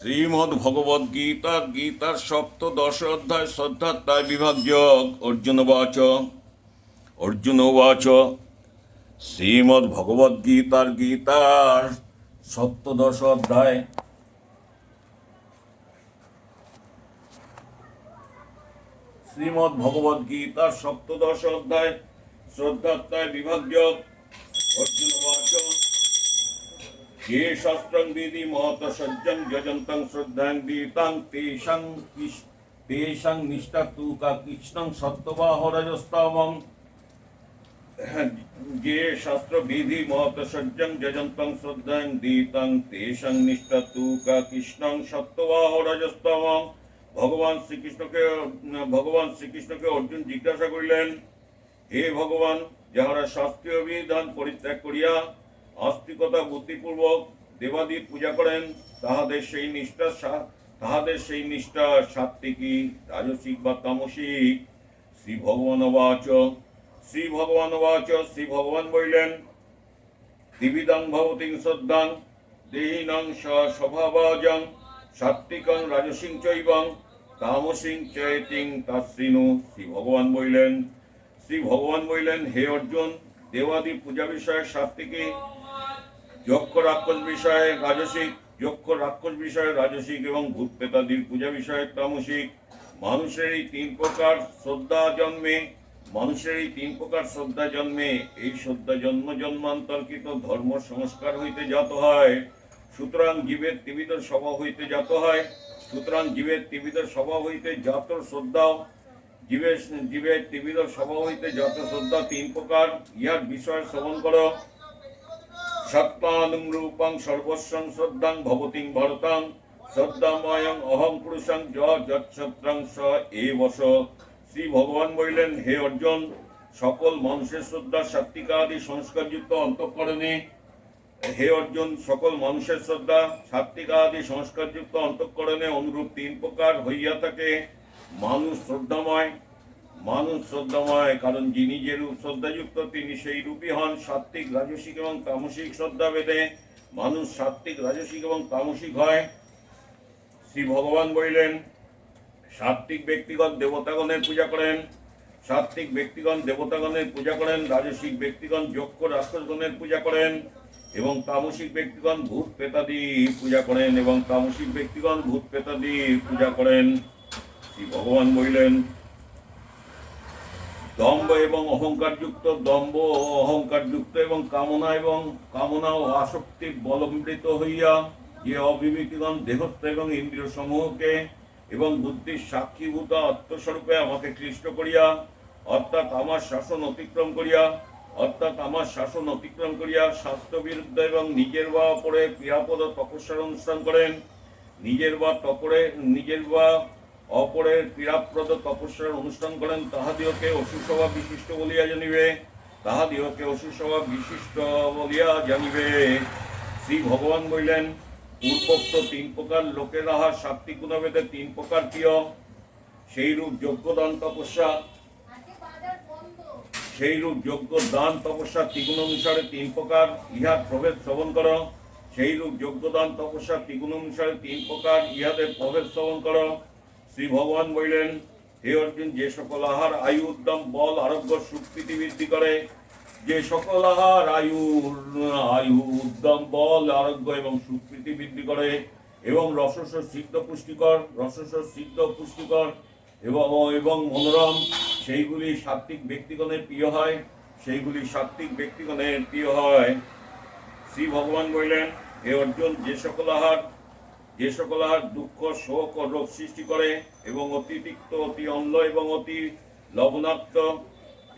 শ্রীমদ্ ভগবদ গীতা গীতার সপ্তদশ অধ্যায় শ্রদ্ধাত্মায় বিভাগযোগ। অর্জুন বাচ অর্জুন বাচ শ্রীমদ্ ভগবদ গীতার গীতার সপ্তদশ অধ্যায় শ্রীমদ্ ভগবদ গীতার সপ্তদশ অধ্যায় শ্রদ্ধাত্মায় বিভাগযোগ। অর্জুন বাচ ये शास्त्रं विधि महत सज्जं यजन्तं श्रद्धां गीतां तेषां किश- तेषां निष्ठा तु का कृष्णं सत्त्वाहरजस्तमम् ये शास्त्र विधि महत सज्जं यजन्तं श्रद्धां गीतां तेषां निष्ठा तु का कृष्णं সত্যবাহরজস্তমম ভগবান শ্রীকৃষ্ণকে ভগবান শ্রীকৃষ্ণকে অর্জুন জিজ্ঞাসা করিলেন হে ভগবান যাহারা শাস্ত্রীয় বিধান পরিত্যাগ করিয়া আস্তিকতা বুদ্ধিপূর্বক দেবাদির পূজা করেন, তাহাদের সেই নিষ্ঠা তাহাদের সেই নিষ্ঠা সাত্বিকী রাজসিক বা তামসিক। শ্রী ভগবান বাচ শ্রী ভগবান বাচ শ্রী ভগবান বলিলেন ত্রিবিধাং ভবতিং শ্রদ্ধাং, দেহিনাং স্বভাবাজং সাত্বিকং রাজসিং চৈবং, তামসিং চৈতিং তাশ্রীনু শ্রী ভগবান বলিলেন, শ্রী ভগবান বলিলেন, হে অর্জুন দেবাদি পূজা বিষয়ে সাত্বিকী যক্ষ রাক্ষস বিষয়ে রাজসিক যক্ষ রাক্ষস বিষয়ে রাজসিক এবং ভূত প্রেতাদির পূজা বিষয়ে তামসিক। মানুষের এই তিন প্রকার শ্রদ্ধা জন্মে, মানুষের এই তিন প্রকার শ্রদ্ধা জন্মে, এই শ্রদ্ধা জন্ম জন্মান্তর্কিত ধর্ম সংস্কার হইতে যত হয়। সুতরাং জীবের ত্রিবিধ স্বভাব হইতে যত হয়। সুতরাং জীবের ত্রিবিধ স্বভাব হইতে যত শ্রদ্ধাও, জীবের জীবের ত্রিবিধ স্বভাব হইতে যত শ্রদ্ধা তিন প্রকার। ইহার বিষয় শ্রবণ করো। সত্তানুং রূপং সর্বস্বং শ্রদ্ধাং ভবতিং ভরতাং শ্রদ্ধাময়ং অহং পুরুষং যৎসত্রাং স এ বস শ্রী ভগবান বলিলেন, হে অর্জুন, সকল মানুষের শ্রদ্ধা সাত্বিকাদি সংস্কারযুক্ত অন্তঃকরণে, হে অর্জুন, সকল মানুষের শ্রদ্ধা সাত্বিকাদি সংস্কারযুক্ত অন্তঃকরণে অনুরূপ তিন প্রকার হইয়া থাকে। মানুষ শ্রদ্ধাময় মানুষ শ্রদ্ধাময়, কারণ যিনি যে রূপ শ্রদ্ধাযুক্ত, তিনি সেই রূপই হন সাত্বিক রাজসিক এবং তামসিক শ্রদ্ধা বেদে মানুষ সাত্বিক রাজসিক এবং তামসিক হয়। শ্রী ভগবান বলিলেন সাত্বিক ব্যক্তিগণ দেবতাগণের পূজা করেন সাত্বিক ব্যক্তিগণ দেবতাগণের পূজা করেন, রাজসিক ব্যক্তিগণ যক্ষ রাক্ষসগণের পূজা করেন, এবং তামসিক ব্যক্তিগণ ভূত প্রেতাদি পূজা করেন, এবং তামসিক ব্যক্তিগণ ভূত প্রেতাদি পূজা করেন। শ্রী ভগবান বলিলেন দম্ভ এবং অহংকার যুক্ত দম্ভ ও অহংকার যুক্ত এবং কামনা এবং কামনা ও আসক্তি বলম্বিত হইয়া যে অবিবেকীগণ দেহত্ব এবং ইন্দ্রিয় সমূহকে এবং বুদ্ধির সাক্ষীভূত আত্মস্বরূপে আমাকে ক্লিষ্ট করিয়া, অর্থাৎ আমার শাসন অতিক্রম করিয়া, অর্থাৎ আমার শাসন অতিক্রম করিয়া স্বাস্থ্য বিরুদ্ধ এবং নিজের বা পরে ক্রিয়াপদ তপস্যার অনুষ্ঠান করেন। নিজের বা তপরে, নিজের বা অপরের ক্রীড়াপ্রদ তপস্যার অনুষ্ঠান করেন, তাহাদিওকে অসুস্বভাব বিশিষ্ট বলিয়া জানিবে। তাহাদিওকে অসুস্বভাব বিশিষ্ট বলিয়া জানিবে। শ্রী ভগবান বলিলেন, পূর্বোক্ত তিন প্রকার লোকের আহার সাত্বিক গুণভেদে তিন প্রকার প্রিয় সেই রূপ যোগ্যদান তপস্যা সেই রূপ যোগ্য দান তপস্যা ত্রিগুণ অনুসারে তিন প্রকার, ইহার প্রভেদ শ্রবণ কর। সেই রূপ যোগ্য দান তপস্যা ত্রিগুণ অনুসারে তিন প্রকার, ইহাদের প্রভেদ শ্রবণ করো। শ্রী ভগবান বললেন, হে অর্জুন, যে সকল আহার আয়ু, উদ্যম, বল, আরোগ্য সুকৃতি বৃদ্ধি করে, যে সকল আহার আয়ু আয়ু, উদ্যম, বল, আরোগ্য এবং সুকৃতি বৃদ্ধি করে এবং রসস্ব সিদ্ধ পুষ্টিকর, রসস্ব সিদ্ধ পুষ্টিকর এবং এবং মনোরম, সেইগুলি সাত্বিক ব্যক্তিগণের প্রিয় হয়, সেইগুলি সাত্বিক ব্যক্তিগণের প্রিয় হয়। শ্রী ভগবান বললেন, হে অর্জুন, যে সকল আহার যে সকল আহার দুঃখ, শোক ও রোগ সৃষ্টি করে এবং অতি তিক্ত, অতি অম্ল এবং অতি লবণাক্ত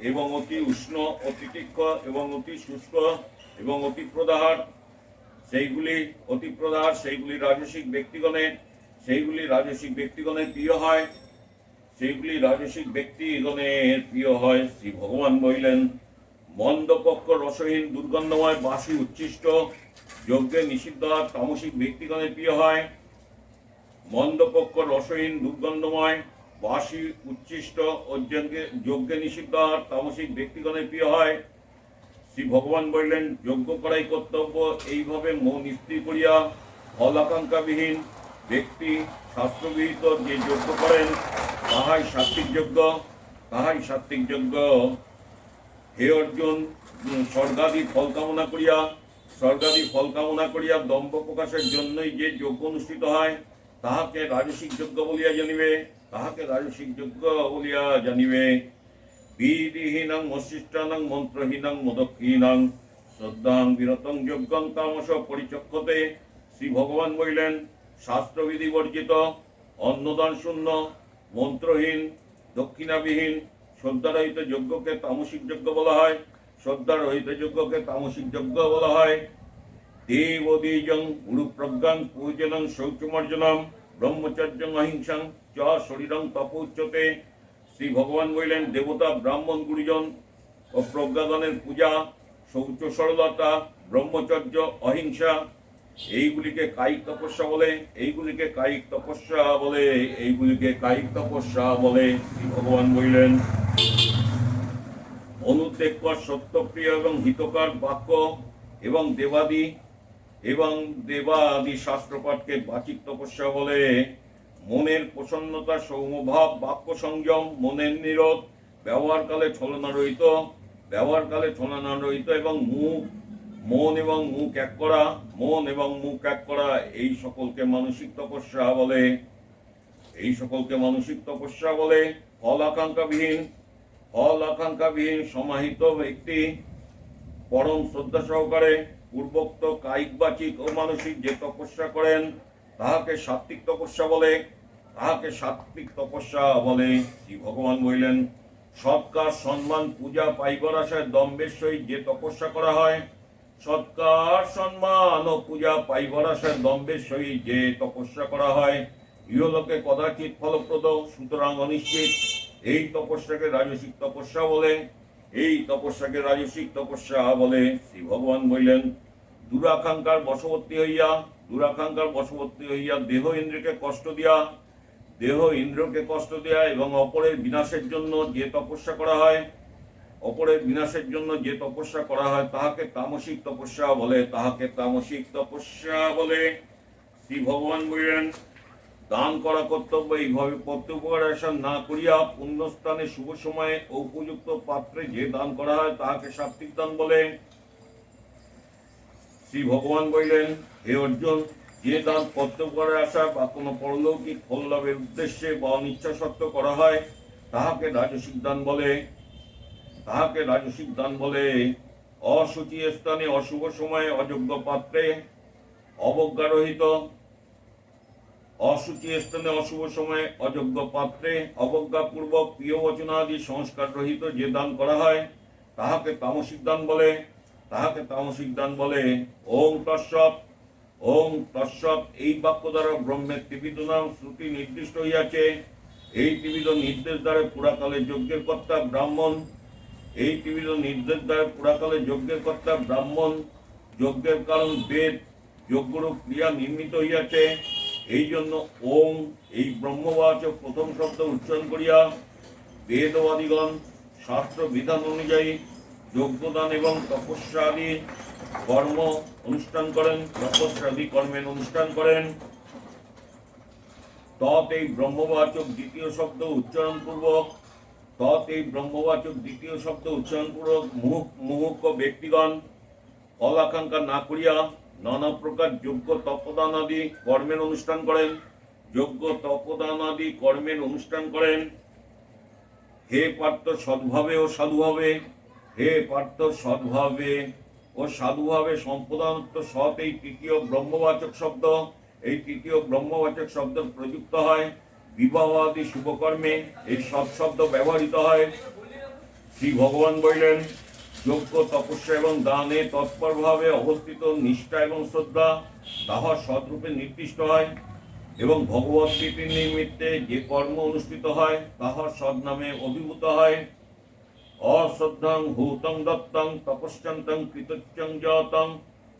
এবং অতি উষ্ণ, অতি তীক্ষ্ণ এবং অতি শুষ্ক এবং অতি প্রদাহার। সেইগুলি অতি প্রদাহার, সেইগুলি রাজসিক ব্যক্তিগণের, সেইগুলি রাজসিক ব্যক্তিগণের প্রিয় হয়। সেইগুলি রাজসিক ব্যক্তিগণের প্রিয় হয় শ্রী ভগবান বলিলেন মন্দপক্ষ রসহীন, দুর্গন্ধময় বাসি উচ্ছিষ্ট, যজ্ঞে নিষিদ্ধ, তামসিক ব্যক্তিগণের প্রিয় হয়। মন্দপক্ষ রসহীন, দুর্গন্ধময় বাসি উচ্ছিষ্ট ও যজ্ঞে নিষিদ্ধ, তামসিক ব্যক্তিগণের প্রিয় হয়। শ্রী ভগবান বললেন, যজ্ঞ করাই কর্তব্য, এইভাবে মন স্থির করিয়া ফল আকাঙ্ক্ষাবিহীন ব্যক্তি শাস্ত্রবিহিত যে যজ্ঞ করেন, তাহাই সাত্বিক যজ্ঞ, তাহাই সাত্বিক যজ্ঞ। হে অর্জুন স্বর্গাদি ফল কামনা করিয়া, স্বর্গাদি ফল কামনা করিয়া দম্ভ প্রকাশের জন্যই যে যজ্ঞ অনুষ্ঠিত হয়, তাহাকে রাজসিক যজ্ঞ বলিয়া জানিবে, তাহাকে রাজসিক যজ্ঞ বলিয়া জানিবে। বিধিহীনং মশিষ্টানং মন্ত্রহীনং মদক্ষীনং শ্রদ্ধাং, বিরতং, যজ্ঞং তামস পরিচক্ষতে শ্রী ভগবান বলিলেন, শাস্ত্রবিধি বর্জিত, অন্নদান শূন্য, মন্ত্রহীন, দক্ষিণাবিহীন শ্রদ্ধারহিত যজ্ঞকে তামসিক যজ্ঞ বলা হয়, শ্রদ্ধারহিত যজ্ঞকে তামসিক যজ্ঞ বলা হয়। দেবদীজং গুরু প্রজ্ঞাং পূজনং শৌচমার্জনম ব্রহ্মচর্যং অহিংসাং চ শরীরং তপোচ্যতে শ্রী ভগবান বললেন, দেবতা ব্রাহ্মণ গুরুজন ও প্রজ্ঞাগণের পূজা, শৌচ সরলতা, ব্রহ্মচর্য, অহিংসা, এইগুলিকে কায়িক তপস্যা বলে, এইগুলিকে কায়িক তপস্যা বলে, এইগুলিকে কায়িক তপস্যা বলে। শ্রী ভগবান বললেন অনুদ্বেগকর সত্যপ্রিয় এবং হিতকর বাক্য এবং দেবাদি এবং দেবাদি শাস্ত্রপাঠকে বাচিক তপস্যা বলে। মনের প্রসন্নতা, সৌমভাব, বাক্য সংযম, মনের নিরোধ, ব্যবহারকালে ছলনা রহিত, ব্যবহারকালে ছলনা রহিত এবং মুখ, মন এবং মুখ এক করা, মন এবং মুখ এক করা, এই সকলকে মানসিক তপস্যা বলে। এই সকলকে মানসিক তপস্যা বলে। ফল আকাঙ্ক্ষাবিহীন ফল আকাঙ্ক্ষাবিহীন সমাহিত ব্যক্তি পরম শ্রদ্ধা সহকারে পূর্বোক্ত কায়িক বাচিক ও মানসিক যে তপস্যা করেন, তাহাকে সাত্বিক তপস্যা বলে, তাহাকে সাত্বিক তপস্যা বলে শ্রী ভগবান বললেন, সৎকার, সম্মান, পূজা, পাইবার আশায় দম্বের সহিত যে তপস্যা করা হয়, সৎকার, সম্মান ও পূজা, পাইবার আশায় দম্বের সহিত যে তপস্যা করা হয়, ইহলোকে কদাচিৎ ফলপ্রদ, সুতরাং অনিশ্চিত। এই তপস্যাকে রাজসিক তপস্যা বলে, এই তপস্যাকে রাজসিক তপস্যা বলে শ্রী ভগবান বললেন, দুরাকাঙ্ক্ষার বশবর্তী হইয়া, দুরাকাঙ্ক্ষার বশবর্তী হইয়া দেহ ইন্দ্রকে কষ্ট দিয়া, দেহ ইন্দ্রকে কষ্ট দেয়া এবং অপরের বিনাশের জন্য যে তপস্যা করা হয়, অপরের বিনাশের জন্য যে তপস্যা করা হয়, তাহাকে তামসিক তপস্যা বলে, তাহাকে তামসিক তপস্যা বলে। শ্রী ভগবান বললেন দান করা কর্তব্য, এইভাবে কর্তব্য না করিয়া পুণ্যস্থানে শুভ সময়ে উপযুক্ত পাত্রে যে দান করা হয় তাহাকে সাত্বিক দান বলে। শ্রী ভগবান বললেন, হে অর্জুন, যে দান কর্তব্য করে আসা বা কোনো পরলৌকিক ফল লাভের উদ্দেশ্যে বা অনিচ্ছা সত্ত্বেও করা হয়, তাহাকে রাজসিক দান বলে। তাহাকে রাজসিক দান বলে অসুচি স্থানে অশুভ সময়ে অযোগ্য পাত্রে অবজ্ঞারহিত অসুচি স্থানে অশুভ সময়ে অযোগ্য পাত্রে অবজ্ঞাপূর্বক প্রিয় বচনাদি সংস্কার রহিত যে দান করা হয়, তাহাকে তামসিক দান বলে। তাহাকে তামসিক দান বলে, ওম তৎসৎ ওম তৎসৎ। এই বাক্য দ্বারা ব্রহ্মের ত্রিবিধ নাম শ্রুতি নির্দিষ্ট হইয়াছে। এই ত্রিবিধ নির্দেশ দ্বারা পুরাকালে যজ্ঞের কর্তা ব্রাহ্মণ। এই ত্রিবিধ নির্দেশ দ্বারা পুরাকালে যজ্ঞের কর্তা ব্রাহ্মণ। যজ্ঞের কারণ বেদ, যজ্ঞরূপ ক্রিয়া নির্মিত হইয়াছে। এই জন্য ওম এই ব্রহ্মবাচক প্রথম শব্দ উচ্চারণ করিয়া বেদবাদীগণ শাস্ত্র বিধান অনুযায়ী যোগ্যদান এবং তপস্যা আদি কর্ম অনুষ্ঠান করেন তপস্যা আদি কর্মের অনুষ্ঠান করেন। তৎ এই ব্রহ্মবাচক দ্বিতীয় শব্দ উচ্চারণ পূর্বক তৎ এই ব্রহ্মবাচক দ্বিতীয় শব্দ উচ্চারণ পূর্বক মুহুক ব্যক্তিগণ ফল আকাঙ্ক্ষা না করিয়া নানা প্রকার যোগ্য তপদান আদি কর্মের অনুষ্ঠান করেন, যোগ্য তপদান আদি কর্মের অনুষ্ঠান করেন। হে পার্থ সদ্ভাবে ও সাধুভাবে, হে পার্থ সদ্ভাবে ও সাধুভাবে সম্পদানত্ব সৎ এই তৃতীয় ব্রহ্মবাচক শব্দ। এই তৃতীয় ব্রহ্মবাচক শব্দ প্রযুক্ত হয় বিবাহ আদি শুভকর্মে, এই সৎ শব্দ ব্যবহৃত হয়। শ্রী ভগবান বললেন যোগ্য তপস্যা এবং দানে তৎপরভাবে অবস্থিত নিষ্ঠা এবং শ্রদ্ধা তাহা সদ্রূপে নির্দিষ্ট হয় এবং ভগবত নিমিত্তে যে কর্ম অনুষ্ঠিত হয়, তাহা সদ্নামে অভিভূত হয়। অশ্রদ্ধাং ভূতং দত্তং তপস্যন্তং কৃতচ্যং জাতং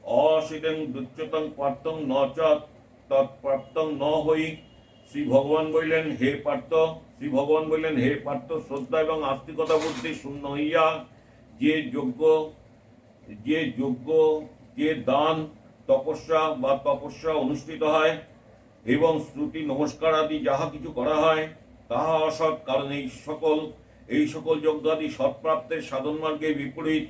অসিদং দুচ্যতং পার্থং ন চ তৎপ্রাপ্তং ন হই। শ্রী ভগবান বললেন, হে পার্থ। শ্রী ভগবান বললেন, হে পার্থ, শ্রদ্ধা এবং আস্তিকতা বুদ্ধি শূন্য হইয়া যে যোগ্য যে যোগ্য, যে দান, তপস্যা বা তপস্যা অনুষ্ঠিত হয় এবং শ্রুতি নমস্কার আদি যাহা কিছু করা হয়, তাহা অসৎ কারণ। এই সকল এই সকল যজ্ঞাদি সৎপ্রাপ্তের সাধন মার্গের বিপরীত,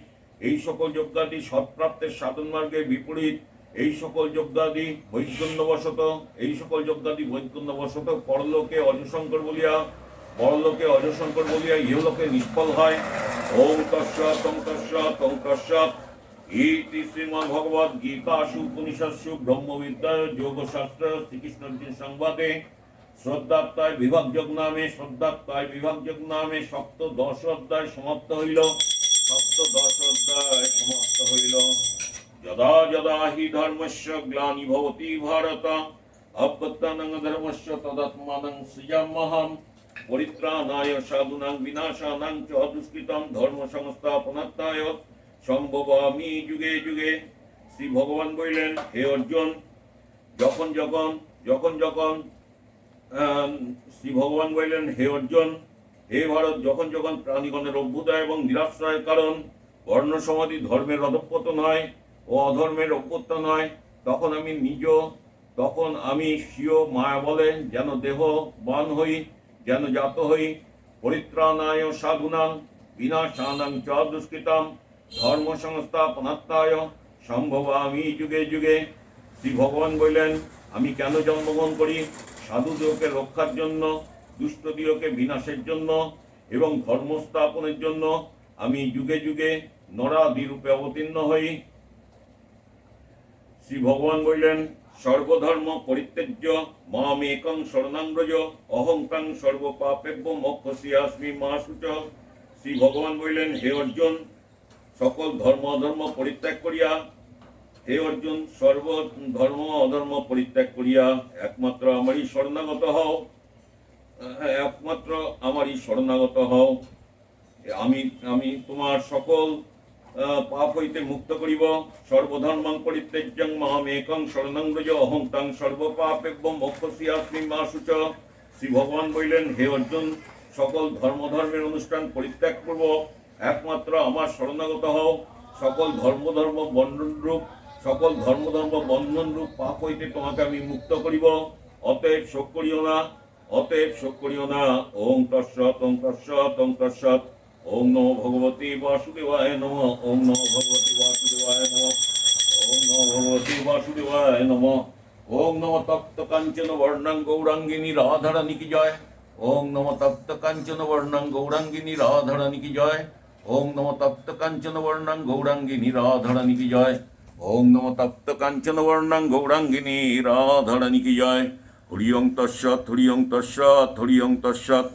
এই সকল যজ্ঞাদি সৎপ্রাপ্তের সাধন মার্গের বিপরীত, এই সকল যজ্ঞাদি বৈজ্ঞন্যবশত এই সকল যজ্ঞাদি বৈজ্ঞন্যবশত পরলোকে অজশঙ্কর বলিয়া, পরলোকে অজশঙ্কর বলিয়া ইহলোকে নিষ্ফল হয়। ওম তস্যাৎ তং তস্যাৎ তং তস্যাৎ ইতি শ্রীমদ্ ভগবদ গীতাসু উপনিষৎসু ব্রহ্মবিদ্যায় যোগশাস্ত্র শ্রীকৃষ্ণ অর্জুন সংবাদে শ্রদ্ধাত্মায় বিভাগযোগ নামে শ্রদ্ধাত্মায় বিভাগযোগ নামে সপ্তদশ অধ্যায় সমাপ্ত হইল। সপ্তদশ অধ্যায় সমাপ্ত হইল। যদা যদা হি ধর্মস্য গ্লানি ভবতি ভারত অভ্যুত্থানং ধর্মস্য তদাত্মানং সৃজাম্যহম। পরিত্রাণায় সাধুনাং বিনাশানাং চ দুষ্কৃতম ধর্ম সংস্থাপনাত্মায় সম্ভবামি যুগে যুগে। শ্রী ভগবান বললেন, হে অর্জুন, যখন যখন যখন যখন শ্রী ভগবান বললেন, হে অর্জুন, হে ভারত, যখন যখন প্রাণীগণের অভ্যুদয় এবং নিরাশ্রয়ের কারণ বর্ণ সমাধি ধর্মের অধপতন হয় ও অধর্মের অভ্যুত্থান হয় তখন আমি নিজ, তখন আমি স্বীয় মায়া বলে যেন দেহ বান হই যেন জাত হই পরিত্রাণায় সাধুনাং বিনাশানাং চ দুষ্কৃতাম ধর্ম সংস্থাপনাত্মায় সম্ভবামি যুগে যুগে। শ্রী ভগবান বললেন, আমি কেন জন্মগ্রহণ করি? সাধুদেরকে রক্ষার জন্য দুষ্টদিওকে বিনাশের জন্য এবং ধর্ম স্থাপনের জন্য আমি যুগে যুগে নরাদি রূপে অবতীর্ণ হই। শ্রী ভগবান বললেন সর্বধর্ম পরিত্যজ্য মাম একং শরণাঙ্গ্রজ অহংকাং সর্বপাপেভ্য মোক্ষসি আসমি মা সুচ। শ্রী ভগবান বললেন হে অর্জুন সকল ধর্ম অধর্ম পরিত্যাগ করিয়া হে অর্জুন সর্ব ধর্ম অধর্ম পরিত্যাগ করিয়া একমাত্র আমারই শরণাগত হও। আহ, একমাত্র আমারই শরণাগত হও। আমি আমি তোমার সকল পাপ হইতে মুক্ত করিব। সর্বধর্মং পরিত্যাজ্যং মাম একং শরণাঙ্গজ অহংতাং সর্বপাপ এবং মোক্ষসি আসমি মা সুচ শ্রী ভগবান বললেন, হে অর্জুন, সকল ধর্ম ধর্মের অনুষ্ঠান পরিত্যাগ করব। একমাত্র আমার শরণাগত হও। সকল ধর্ম ধর্ম বন্ধন রূপ, সকল ধর্ম ধর্ম বন্ধন রূপ পাপ হইতে তোমাকে আমি মুক্ত করিব। অতএব শোক করিও না, অতএব শোক করিও না। ওং তৎসৎ ওং তৎসৎ ওং তৎসৎ। ওং নমো ভগবতী বাসুদেবায় নম ওং নমো ভগবতী বাসুদেবায় নম ওং নমো ভগবতী বাসুদেবায় নম ওং নম তপ্ত কাঞ্চন বর্ণাং গৌরাঙ্গিনী রাধারানী কি জয় ওং নম তপ্ত কাঞ্চন বর্ণাং গৌরাঙ্গিনী রাধারানী কি জয় ওং নম তপ্ত কাঞ্চন বর্ণাং গৌরাঙ্গিনী রাধারানী কি জয় ওং নম তপ্ত কাঞ্চন বর্ণাং গৌরাঙ্গিনী রাধারানী কি জয় হরি ওং তস্সৎ হরি ওং তস্সৎ হরি ওং তস্সৎ